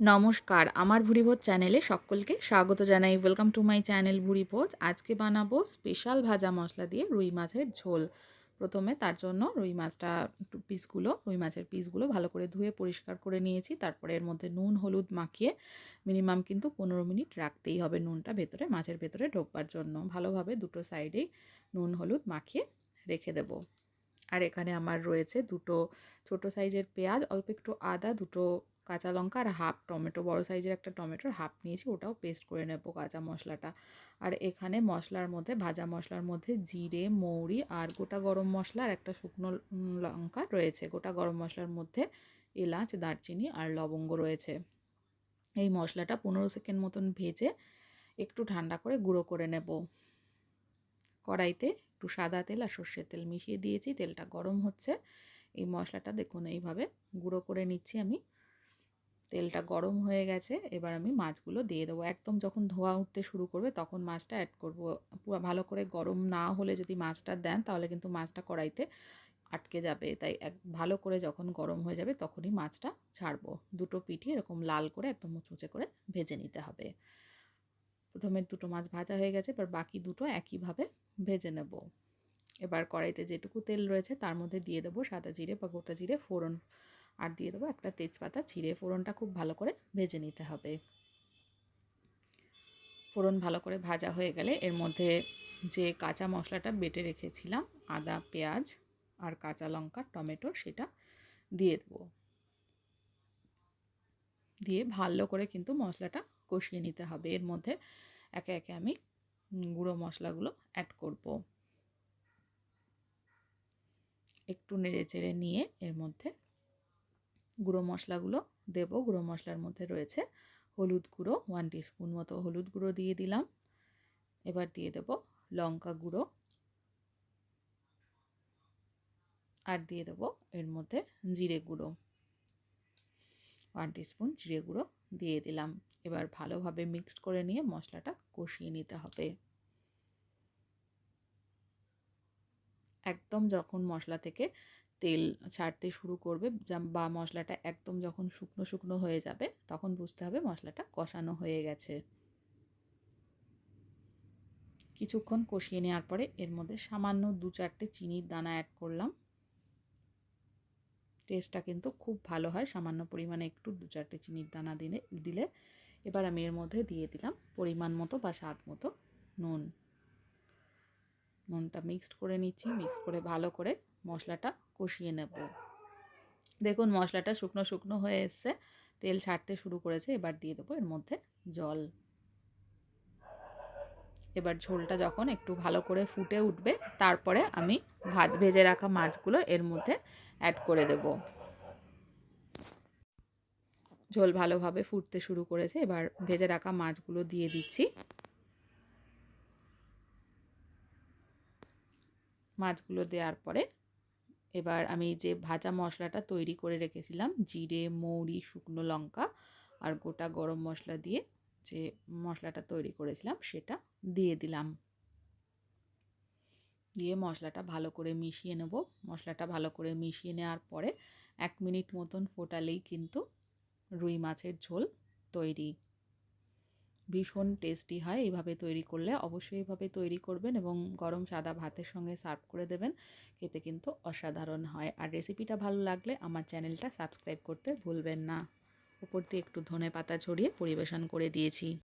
নমস্কার, আমার ভুরিভোজ চ্যানেলে সকলকে স্বাগত জানাই। ওয়েলকাম টু মাই চ্যানেল ভুরিভোজ আজকে বানাবো স্পেশাল ভাজা মশলা দিয়ে রুই মাছের ঝোল। প্রথমে তার জন্য রুই মাছটা পিসগুলো রুই মাছের পিসগুলো ভালো করে ধুয়ে পরিষ্কার করে নিয়েছি। তারপরে এর মধ্যে নুন, হলুদ মাখিয়ে মিনিমাম কিন্তু পনেরো মিনিট রাখতেই হবে নুনটা ভেতরে, মাছের ভেতরে ঢোকবার জন্য। ভালোভাবে দুটো সাইডেই নুন, হলুদ মাখিয়ে রেখে দেব। আর এখানে আমার রয়েছে দুটো ছোট সাইজের পেঁয়াজ, অল্প একটু আদা, দুটো কাঁচা লঙ্কা আর হাফ টমেটো, বড় সাইজের একটা টমেটোর হাফ নিয়েছি, ওটাও পেস্ট করে নেব কাঁচা মশলাটা। আর এখানে মশলার মধ্যে, ভাজা মশলার মধ্যে জিরে, মৌরি আর গোটা গরম মশলা আর একটা শুকনো লঙ্কা রয়েছে। গোটা গরম মশলার মধ্যে এলাচ, দারচিনি আর লবঙ্গ রয়েছে। এই মশলাটা পনেরো সেকেন্ড মতন ভেজে একটু ঠান্ডা করে গুঁড়ো করে নেব। কড়াইতে একটু সাদা তেল আর সর্ষের তেল মিশিয়ে দিয়েছি, তেলটা গরম হচ্ছে। এই মশলাটা দেখুন, এইভাবে গুঁড়ো করে নিচ্ছি আমি। তেলটা গরম হয়ে গেছে, এবার আমি মাছগুলো দিয়ে দেবো। একদম যখন ধোয়া উঠতে শুরু করবে তখন মাছটা অ্যাড করব। পুরো ভালো করে গরম না হলে যদি মাছটা দেন তাহলে কিন্তু মাছটা কড়াইতে আটকে যাবে। তাই এক, ভালো করে যখন গরম হয়ে যাবে তখনই মাছটা ছাড়বো। দুটো পিঠি এরকম লাল করে একদম মুচমুচে করে ভেজে নিতে হবে। প্রথমে দুটো মাছ ভাজা হয়ে গেছে, এবার বাকি দুটো একইভাবে ভেজে নেব। এবার কড়াইতে যেটুকু তেল রয়েছে তার মধ্যে দিয়ে দেবো সাদা জিরে বা গোটা জিরে ফোড়ন আর দিয়ে দেবো একটা তেজপাতা ছিঁড়ে ফোড়নটা খুব ভালো করে ভেজে নিতে হবে। ফোড়ন ভালো করে ভাজা হয়ে গেলে এর মধ্যে যে কাঁচা মশলাটা বেটে রেখেছিলাম, আদা, পেঁয়াজ আর কাঁচা লঙ্কা, টমেটো, সেটা দিয়ে দেবো। দিয়ে ভালো করে কিন্তু মশলাটা কষিয়ে নিতে হবে। এর মধ্যে একে একে আমি গুঁড়ো মশলাগুলো অ্যাড করব। একটু নেড়ে চেড়ে নিয়ে এর মধ্যে গুঁড়ো মশলাগুলো দেব। গুঁড়ো মশলার মধ্যে রয়েছে হলুদ গুঁড়ো ওয়ান টিস্পুন মতো হলুদ গুঁড়ো দিয়ে দিলাম। এবার দিয়ে দেব লঙ্কা গুঁড়ো। আর দিয়ে দেব এর মধ্যে জিরে গুঁড়ো। ওয়ান টিস্পুন জিরে গুঁড়ো দিয়ে দিলাম। এবার ভালোভাবে মিক্সড করে নিয়ে মশলাটা কষিয়ে নিতে হবে। একদম যখন মশলা থেকে তেল ছাড়তে শুরু করবে বা মশলাটা একদম যখন শুকনো শুকনো হয়ে যাবে, তখন বুঝতে হবে মশলাটা কষানো হয়ে গেছে। কিছুক্ষণ কষিয়ে নেওয়ার পরে এর মধ্যে সামান্য দু চারটে চিনির দানা অ্যাড করলাম। টেস্টটা কিন্তু খুব ভালো হয়, সামান্য পরিমাণে একটু দু চারটে চিনির দানা দিলে দিলে। এবার আমি এর মধ্যে দিয়ে দিলাম পরিমাণ মতো বা স্বাদ মতো নুন। নুনটা মিক্সড করে নিচ্ছি মিক্স করে ভালো করে মশলাটা কষিয়ে নেব। দেখুন মশলাটা শুকনো শুকনো হয়ে এসছে, তেল ছাড়তে শুরু করেছে, এবার দিয়ে দেবো এর মধ্যে জল। এবার ঝোলটা যখন একটু ভালো করে ফুটে উঠবে, তারপরে আমি ভাত ভেজে রাখা মাছগুলো এর মধ্যে অ্যাড করে দেব। ঝোল ভালোভাবে ফুটতে শুরু করেছে, এবার ভেজে রাখা মাছগুলো দিয়ে দিচ্ছি। মাছগুলো দেওয়ার পরে এবার আমি যে ভাজা মশলাটা তৈরি করে রেখেছিলাম, জিরে, মৌরি, শুকনো লঙ্কা আর গোটা গরম মশলা দিয়ে যে মশলাটা তৈরি করেছিলাম সেটা দিয়ে দিলাম। দিয়ে মশলাটা ভালো করে মিশিয়ে নেব। মশলাটা ভালো করে মিশিয়ে নেওয়ার পরে এক মিনিট মতন ফোটালেই কিন্তু রুই মাছের ঝোল তৈরি ভীষণ টেস্টি হয় এইভাবে তৈরি করলে। অবশ্যই এইভাবে তৈরি করবেন এবং গরম সাদা ভাতের সঙ্গে সার্ভ করে দেবেন। খেতে কিন্তু অসাধারণ হয়। আর রেসিপিটা ভালো লাগলে আমার চ্যানেলটা সাবস্ক্রাইব করতে ভুলবেন না। উপর দিয়ে একটু ধনে পাতা ছড়িয়ে পরিবেশন করে দিয়েছি।